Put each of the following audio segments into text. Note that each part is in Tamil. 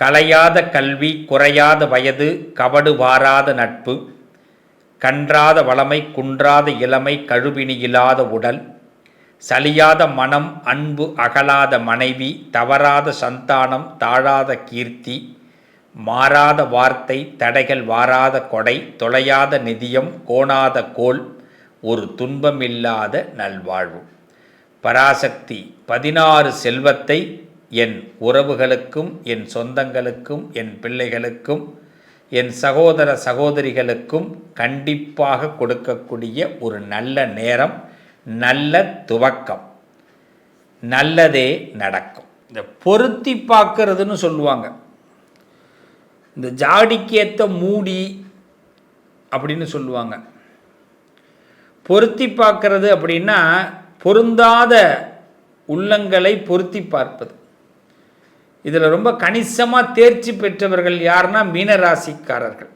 கலையாத கல்வி குறையாத வயது கவடு வாராத நட்பு கன்றாத வளமை குன்றாத இளமை கழுவினியில்லாத உடல் சலியாத மனம் அன்பு அகலாத மனைவி தவறாத சந்தானம் தாழாத கீர்த்தி மாறாத வார்த்தை தடைகள் வாராத கொடை தொலையாத நிதியம் கோணாத கோல் ஒரு துன்பமில்லாத நல்வாழ்வு. பராசக்தி பதினாறு செல்வத்தை என் உறவுகளுக்கும் என் சொந்தங்களுக்கும் என் பிள்ளைகளுக்கும் என் சகோதர சகோதரிகளுக்கும் கண்டிப்பாக கொடுக்கக்கூடிய ஒரு நல்ல நேரம் நல்ல துவக்கம். நல்லதே நடக்கும். இந்த பொருத்தி பார்க்கறதுன்னு சொல்லுவாங்க. இந்த ஜாடிக்கேற்ற மூடி அப்படின்னு சொல்லுவாங்க. பொருத்தி பார்க்கறது அப்படின்னா பொருந்தாத உள்ளங்களை பொருத்தி பார்ப்பது. இதில் ரொம்ப கணிசமாக தேர்ச்சி பெற்றவர்கள் யாருன்னா மீனராசிக்காரர்கள்.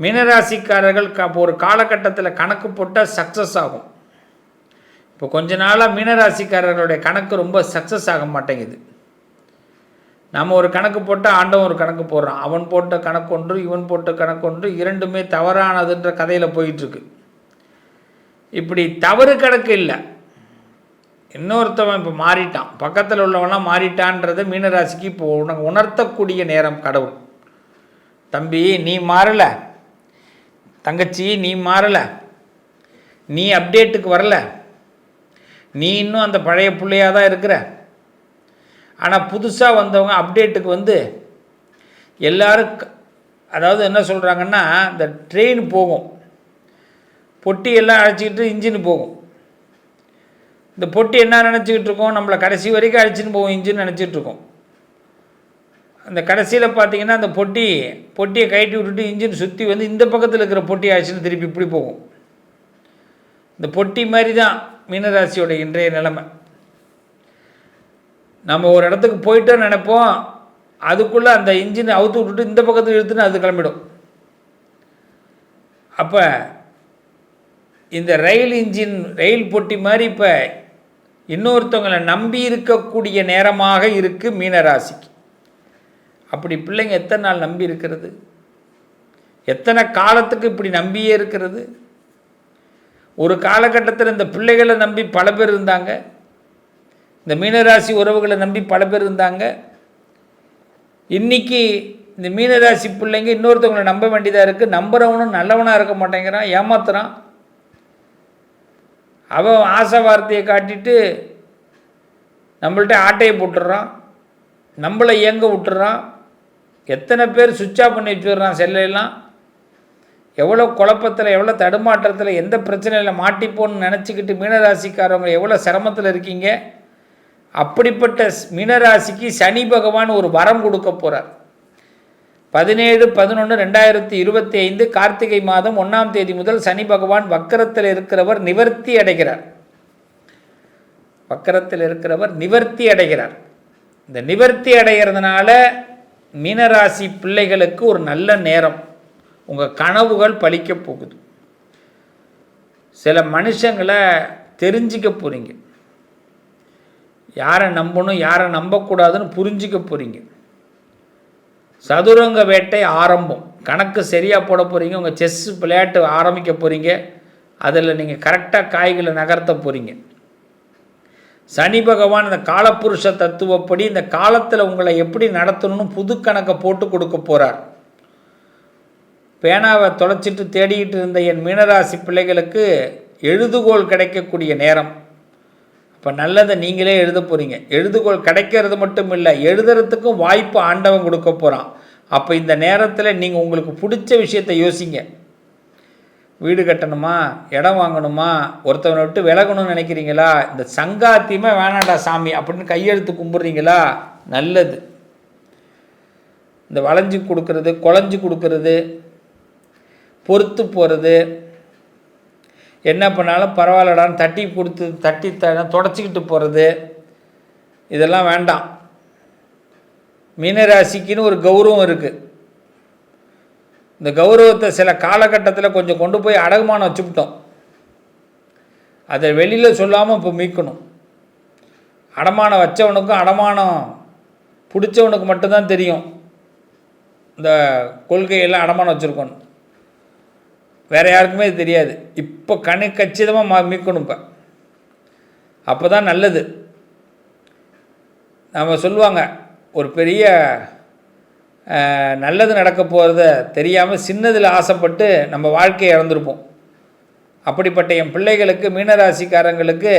மீனராசிக்காரர்கள் க ஒரு காலகட்டத்தில் கணக்கு போட்டால் சக்ஸஸ் ஆகும். இப்போ கொஞ்ச நாளாக மீனராசிக்காரர்களுடைய கணக்கு ரொம்ப சக்ஸஸ் ஆக மாட்டேங்குது. நம்ம ஒரு கணக்கு போட்டால் ஆண்டவன் ஒரு கணக்கு போடுறான். அவன் போட்ட கணக்கு ஒன்று இவன் போட்ட கணக்கு ஒன்று இரண்டுமே தவறானதுன்ற கதையில் போயிட்டுருக்கு இப்படி தவறு கணக்கு இல்லை. இன்னொருத்தவன் இப்போ மாறிட்டான். பக்கத்தில் உள்ளவன்லாம் மாறிட்டான்றது மீனராசிக்கு இப்போ உனக்கு உணர்த்தக்கூடிய நேரம் கடவுள். தம்பி நீ மாறலை. தங்கச்சி நீ மாறலை. நீ அப்டேட்டுக்கு வரல. நீ இன்னும் அந்த பழைய பிள்ளையாக தான் இருக்கிற. ஆனால் புதுசாக வந்தவங்க அப்டேட்டுக்கு வந்து எல்லோரும் அதாவது என்ன சொல்கிறாங்கன்னா இந்த ட்ரெயின் போகும். பொட்டி எல்லாம் அழைச்சிக்கிட்டு இன்ஜின் போகும். இந்த பொட்டி என்ன நினச்சிக்கிட்டு இருக்கோம் நம்மளை கடைசி வரைக்கும் அழைச்சின்னு போவோம் இஞ்சின்னு நினச்சிட்டு இருக்கோம் அந்த கடைசியில் பார்த்தீங்கன்னா அந்த பொட்டி பொட்டியை கழட்டி விட்டுட்டு இன்ஜின் சுற்றி வந்து இந்த பக்கத்தில் இருக்கிற பொட்டி ஆச்சுன்னு திருப்பி இப்படி போகும். இந்த பொட்டி மாதிரி தான் மீனராசியோட இன்றைய நிலைமை. நம்ம ஒரு இடத்துக்கு போயிட்டோன்னு நினைப்போம் அதுக்குள்ளே அந்த இன்ஜினை அவுத்து விட்டுட்டு இந்த பக்கத்தில் இழுத்துன்னு அது கிளம்பிடும். அப்போ இந்த ரயில் இன்ஜின் ரயில் பொட்டி மாதிரி இப்போ இன்னொருத்தவங்களை நம்பி இருக்கக்கூடிய நேரமாக இருக்குது மீனராசிக்கு. அப்படி பிள்ளைங்க எத்தனை நாள் நம்பி இருக்கிறது? எத்தனை காலத்துக்கு இப்படி நம்பியே இருக்கிறது? ஒரு காலகட்டத்தில் இந்த பிள்ளைகளை நம்பி பல பேர் இருந்தாங்க. இந்த மீனராசி உறவுகளை நம்பி பல பேர் இருந்தாங்க. இன்னைக்கு இந்த மீனராசி பிள்ளைங்க இன்னொருத்தவங்களை நம்ப வேண்டியதாக இருக்குது நம்புகிறவனும் நல்லவனாக இருக்க மாட்டேங்கிறான் ஏமாத்துறான். அவன் ஆசை வார்த்தையை காட்டிட்டு நம்மள்ட்ட ஆட்டையை போட்டுடுறான். நம்மளை இயங்க விட்டுறான் எத்தனை பேர் சுவிட்ச் ஆஃப் பண்ணி வச்சுடுறான் செல்லையெல்லாம். எவ்வளோ குழப்பத்தில் எவ்வளோ தடுமாற்றத்தில் எந்த பிரச்சனையில் மாட்டிப்போன்னு நினச்சிக்கிட்டு மீனராசிக்காரவங்க எவ்வளோ சிரமத்தில் இருக்கீங்க? அப்படிப்பட்ட மீனராசிக்கு சனி பகவான் ஒரு வரம் கொடுக்க போகிறார் பதினேழு பதினொன்று ரெண்டாயிரத்தி இருபத்தி ஐந்து கார்த்திகை மாதம் ஒன்றாம் தேதி முதல் சனி பகவான் வக்கரத்தில் இருக்கிறவர் நிவர்த்தி அடைகிறார். வக்கரத்தில் இருக்கிறவர் நிவர்த்தி அடைகிறார். இந்த நிவர்த்தி அடைகிறதுனால மீனராசி பிள்ளைகளுக்கு ஒரு நல்ல நேரம். உங்கள் கனவுகள் பழிக்கப் போகுது. சில மனுஷங்களை தெரிஞ்சிக்க போகிறீங்க யாரை நம்பணும் யாரை நம்பக்கூடாதுன்னு புரிஞ்சிக்க போகிறீங்க சதுரங்க வேட்டை ஆரம்பம். கணக்கு சரியாக போட போகிறீங்க உங்கள் செஸ் விளையாட்டு ஆரம்பிக்க போகிறீங்க அதில் நீங்கள் கரெக்டாக காய்களை நகர்த்த போகிறீங்க சனி பகவான் இந்த காலப்புருஷ தத்துவப்படி இந்த காலத்தில் உங்களை எப்படி நடத்தணும்னு புது கணக்கை போட்டு கொடுக்க போகிறார் பேனாவை தொலைச்சிட்டு தேடிக்கிட்டு இருந்த என் மீனராசி பிள்ளைகளுக்கு எழுதுகோல் கிடைக்கக்கூடிய நேரம். அப்போ நல்லதை நீங்களே எழுத போகிறீங்க எழுதுகோல் கிடைக்கிறது மட்டும் இல்லை எழுதுறதுக்கும் வாய்ப்பு ஆண்டவன் கொடுக்க போகிறான் அப்போ இந்த நேரத்தில் நீங்கள் உங்களுக்கு பிடிச்ச விஷயத்தை யோசிங்க. வீடு கட்டணுமா? இடம் வாங்கணுமா? ஒருத்தவனை விட்டு விலகணும்னு நினைக்கிறீங்களா? இந்த சங்காத்தியமே வேணாண்டா சாமி அப்படின்னு கையெழுத்து கும்பிட்றீங்களா? நல்லது. இந்த வளைஞ்சு கொடுக்கறது குழஞ்சு கொடுக்கறது பொறுத்து போகிறது என்ன பண்ணாலும் பரவாயில்லடான்னு தட்டி கொடுத்து தட்டி த தொடச்சிக்கிட்டு போகிறது இதெல்லாம் வேண்டாம். மீனராசிக்குன்னு ஒரு கௌரவம் இருக்குது இந்த கௌரவத்தை சில காலகட்டத்தில் கொஞ்சம் கொண்டு போய் அடகுமானம் வச்சுவிட்டோம் அதை வெளியில் சொல்லாமல் இப்போ மீட்கணும். அடமானம் வச்சவனுக்கும் அடமானம் பிடிச்சவனுக்கு மட்டும்தான் தெரியும். இந்த கொள்கையெல்லாம் அடமானம் வச்சுருக்கணும் வேறு யாருக்குமே இது தெரியாது. இப்போ கணி கச்சிதமாக மா மீட்கணும் இப்போ. அப்போ தான் நல்லது. நம்ம சொல்லுவாங்க ஒரு பெரிய நல்லது நடக்க போகிறத தெரியாமல் சின்னதில் ஆசைப்பட்டு நம்ம வாழ்க்கையை இழந்திருப்போம். அப்படிப்பட்ட என் பிள்ளைகளுக்கு மீனராசிக்காரங்களுக்கு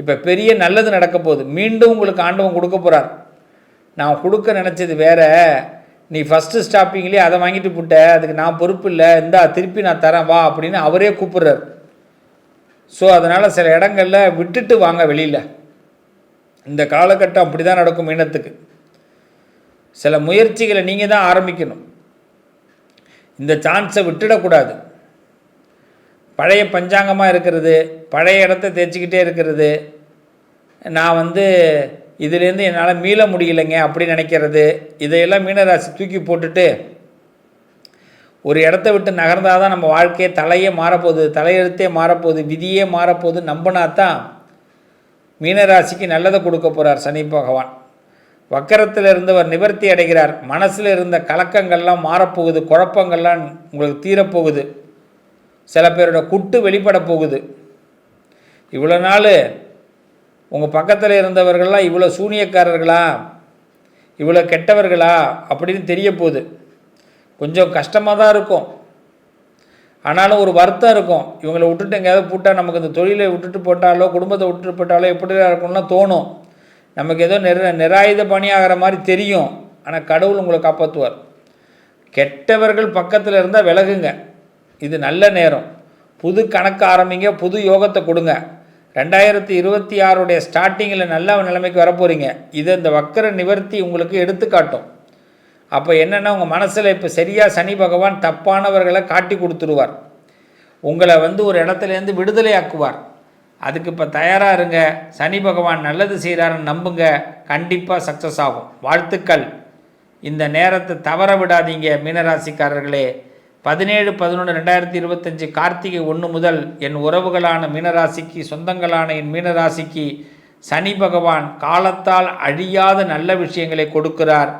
இப்போ பெரிய நல்லது நடக்க போகுது. மீண்டும் உங்களுக்கு ஆண்டவன் கொடுக்க போகிறார் நான் கொடுக்க நினச்சது வேற. நீ ஃபஸ்ட்டு ஸ்டாப்பிங்லேயே அதை வாங்கிட்டு போட்ட. அதுக்கு நான் பொறுப்பு இல்லை. இந்தா திருப்பி நான் தரேன் வா அப்படின்னு அவரே கூப்பிட்றாரு. ஸோ அதனால் சில இடங்களில் விட்டுட்டு வாங்க வெளியில். இந்த காலகட்டம் அப்படி தான் நடக்கும் மீனத்துக்கு. சில முயற்சிகளை நீங்கள் தான் ஆரம்பிக்கணும். இந்த சான்ஸை விட்டுடக்கூடாது. பழைய பஞ்சாங்கமாக இருக்கிறது பழைய இடத்த தேய்ச்சிக்கிட்டே இருக்கிறது. நான் வந்து இதுலேருந்து என்னால் மீள முடியலைங்க அப்படி நினைக்கிறது இதையெல்லாம் மீனராசி தூக்கி போட்டுட்டு ஒரு இடத்த விட்டு நகர்ந்தால் தான் நம்ம வாழ்க்கையே தலையே மாறப்போகுது தலையெழுத்தே மாறப்போகுது விதியே மாறப்போகுது நம்பினா தான் மீனராசிக்கு நல்லதை கொடுக்க போகிறார் சனி பகவான். வக்கரத்தில் இருந்தவர் நிவர்த்தி அடைகிறார். மனசில் இருந்த கலக்கங்கள்லாம் மாறப்போகுது. குழப்பங்கள்லாம் உங்களுக்கு தீரப்போகுது. சில பேரோட குட்டு வெளிப்பட போகுது. இவ்வளோ நாள் உங்கள் பக்கத்தில் இருந்தவர்கள்லாம் இவ்வளோ சூனியக்காரர்களா? இவ்வளோ கெட்டவர்களா? அப்படின்னு தெரிய போகுது. கொஞ்சம் கஷ்டமாக தான் இருக்கும். ஆனாலும் ஒரு வருத்தம் இருக்கும். இவங்களை விட்டுட்டு எங்கேயாவது போட்டால் நமக்கு இந்த தொழிலை விட்டுட்டு போட்டாலோ குடும்பத்தை விட்டுட்டு போட்டாலோ எப்படி இருக்கும்லாம் தோணும். நமக்கு ஏதோ நிர நிராயுத பணியாகிற மாதிரி தெரியும். ஆனால் கடவுள் உங்களை காப்பாற்றுவார் கெட்டவர்கள் பக்கத்தில் இருந்தால் விலகுங்க. இது நல்ல நேரம். புது கணக்கு ஆரம்பிங்க புது யோகத்தை கொடுங்க. ரெண்டாயிரத்தி இருபத்தி ஆறுடைய ஸ்டார்டிங்கில் நல்ல நிலைமைக்கு வரப்போகிறீங்க இதை இந்த வக்கர நிவர்த்தி உங்களுக்கு எடுத்துக்காட்டும். அப்போ என்னென்னா உங்கள் மனசில் இப்போ சரியாக சனி பகவான் தப்பானவர்களை காட்டி கொடுத்துருவார். உங்களை வந்து ஒரு இடத்துலேருந்து விடுதலையாக்குவார். அதுக்கு இப்போ தயாராக இருங்க. சனி பகவான் நல்லது செய்கிறாருன்னு நம்புங்க. கண்டிப்பாக சக்ஸஸ் ஆகும். வாழ்த்துக்கள். இந்த நேரத்தை தவற விடாதீங்க மீனராசிக்காரர்களே. பதினேழு பதினொன்று ரெண்டாயிரத்தி இருபத்தஞ்சி கார்த்திகை ஒன்று முதல் என் உறவுகளான மீனராசிக்கு சொந்தங்களான என் மீனராசிக்கு சனி பகவான் காலத்தால் அழியாத நல்ல விஷயங்களை கொடுக்கிறார்.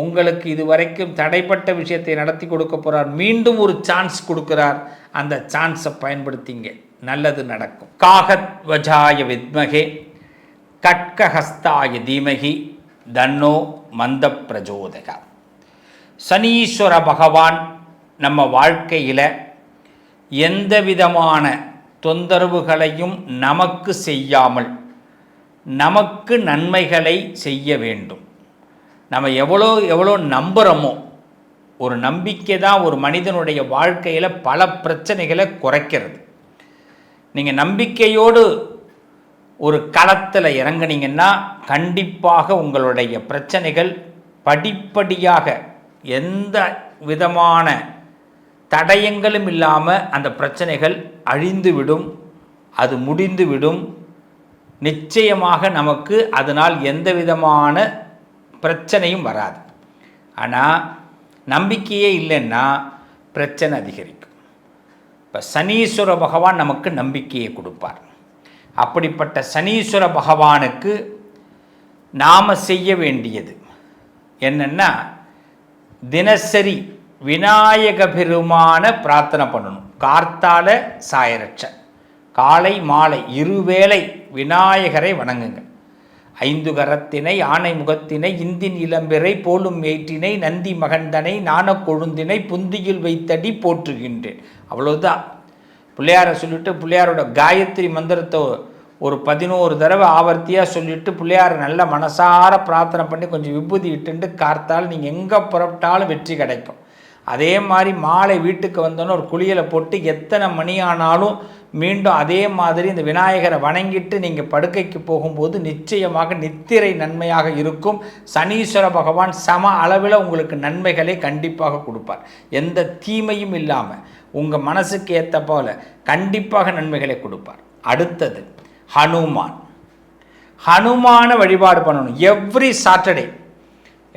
உங்களுக்கு இதுவரைக்கும் தடைப்பட்ட விஷயத்தை நடத்தி கொடுக்க போகிறார் மீண்டும் ஒரு சான்ஸ் கொடுக்கிறார். அந்த சான்ஸை பயன்படுத்திங்க. நல்லது நடக்கும். காகத் வஜாய வித்மகே கட்கஹஸ்தாய தீமகி தன்னோ மந்த பிரஜோதக சனீஸ்வர பகவான் நம்ம வாழ்க்கையில் எந்த விதமான தொந்தரவுகளையும் நமக்கு செய்யாமல் நமக்கு நன்மைகளை செய்ய வேண்டும். நம்ம எவ்வளோ எவ்வளோ நம்புகிறோமோ ஒரு நம்பிக்கை தான் ஒரு மனிதனுடைய வாழ்க்கையில் பல பிரச்சனைகளை குறைக்கிறது. நீங்கள் நம்பிக்கையோடு ஒரு களத்தில் இறங்குனீங்கன்னா கண்டிப்பாக உங்களுடைய பிரச்சனைகள் படிப்படியாக எந்த விதமான தடயங்களும் இல்லாமல் அந்த பிரச்சனைகள் அழிந்துவிடும் அது முடிந்துவிடும். நிச்சயமாக நமக்கு அதனால் எந்த விதமான பிரச்சனையும் வராது. ஆனால் நம்பிக்கையே இல்லைன்னா பிரச்சனை அதிகரிக்கும். இப்போ சனீஸ்வர பகவான் நமக்கு நம்பிக்கையை கொடுப்பார். அப்படிப்பட்ட சனீஸ்வர பகவானுக்கு நாம் செய்ய வேண்டியது என்னென்னா தினசரி விநாயக பெருமான பிரார்த்தனை பண்ணணும். கார்த்தால சாயரட்ச. காலை மாலை இருவேளை விநாயகரை வணங்குங்க. ஐந்து கரத்தினை ஆனை முகத்தினை இந்தின் இளம்பிறை போலும் மேற்றினை நந்தி மகந்தனை நாணக் கொழுந்தினை புந்தியில் வைத்தடி போற்றுகின்றேன். அவ்வளவுதான். பிள்ளையாரை சொல்லிட்டு பிள்ளையாரோட காயத்ரி மந்திரத்தை ஒரு பதினோரு தடவை ஆவர்த்தியாக சொல்லிட்டு பிள்ளையாரை நல்ல மனசார பிரார்த்தனை பண்ணி கொஞ்சம் விபூதி இட்டுண்டு கார்த்தால் நீங்கள் எங்கே புறப்பட்டாலும் வெற்றி கிடைக்கும். அதே மாதிரி மாலை வீட்டுக்கு வந்தோன்னே ஒரு குளியலை போட்டு எத்தனை மணி ஆனாலும் மீண்டும் அதே மாதிரி இந்த விநாயகரை வணங்கிட்டு நீங்கள் படுக்கைக்கு போகும்போது நிச்சயமாக நித்திரை நன்மையாக இருக்கும். சனீஸ்வர பகவான் சம அளவில் உங்களுக்கு நன்மைகளை கண்டிப்பாக கொடுப்பார். எந்த தீமையும் இல்லாமல் உங்கள் மனசுக்கு ஏற்ற போல கண்டிப்பாக நன்மைகளை கொடுப்பார். அடுத்தது ஹனுமான். ஹனுமான வழிபாடு பண்ணணும். Every Saturday.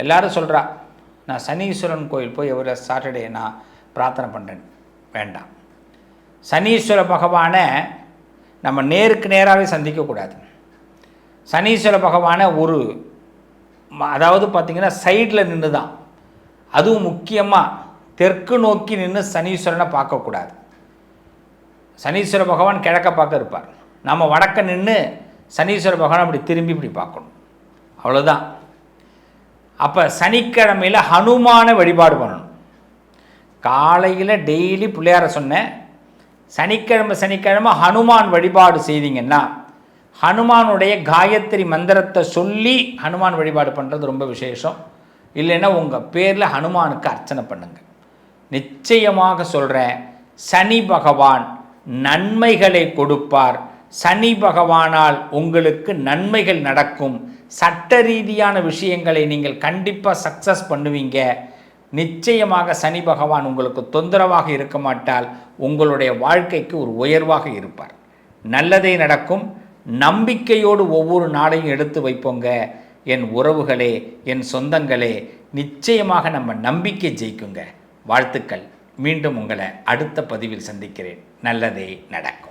எல்லாரும் சொல்கிறா நான் சனீஸ்வரன் கோயில் போய் எவ்வளோ சாட்டர்டே நான் பிரார்த்தனை பண்ணுறேன் வேண்டாம். சனீஸ்வர பகவானை நம்ம நேருக்கு நேராகவே சந்திக்கக்கூடாது. சனீஸ்வர பகவானை ஒரு அதாவது பார்த்தீங்கன்னா சைடில் நின்று தான். அதுவும் முக்கியமாக தெற்கு நோக்கி நின்று சனீஸ்வரனை பார்க்கக்கூடாது. சனீஸ்வர பகவான் கிழக்க பார்க்க இருப்பார். நம்ம வடக்க நின்று சனீஸ்வர பகவான் அப்படி திரும்பி இப்படி பார்க்கணும். அவ்வளோதான் அப்போ சனிக்கிழமையில் ஹனுமானை வழிபாடு பண்ணணும். காலையில் டெய்லி பிள்ளையார சொன்னேன் சனிக்கிழமை சனிக்கிழமை ஹனுமான் வழிபாடு செய்தீங்கன்னா ஹனுமானுடைய காயத்ரி மந்திரத்தை சொல்லி ஹனுமான் வழிபாடு பண்ணுறது ரொம்ப விசேஷம். இல்லைன்னா உங்கள் பேரில் ஹனுமானுக்கு அர்ச்சனை பண்ணுங்க. நிச்சயமாக சொல்கிறேன் சனி பகவான் நன்மைகளை கொடுப்பார். சனி பகவானால் உங்களுக்கு நன்மைகள் நடக்கும். சட்ட ரீதியான விஷயங்களை நீங்கள் கண்டிப்பாக சக்ஸஸ் பண்ணுவீங்க. நிச்சயமாக சனி பகவான் உங்களுக்கு தொந்தரவாக இருக்க மாட்டால் உங்களுடைய வாழ்க்கைக்கு ஒரு உயர்வாக இருப்பார். நல்லதே நடக்கும். நம்பிக்கையோடு ஒவ்வொரு நாளையும் எடுத்து வைப்போங்க. என் உறவுகளே என் சொந்தங்களே நிச்சயமாக நம்ம நம்பிக்கை ஜெயிக்குங்க. வாழ்த்துக்கள். மீண்டும் உங்களை அடுத்த பதிவில் சந்திக்கிறேன். நல்லதே நடக்கும்.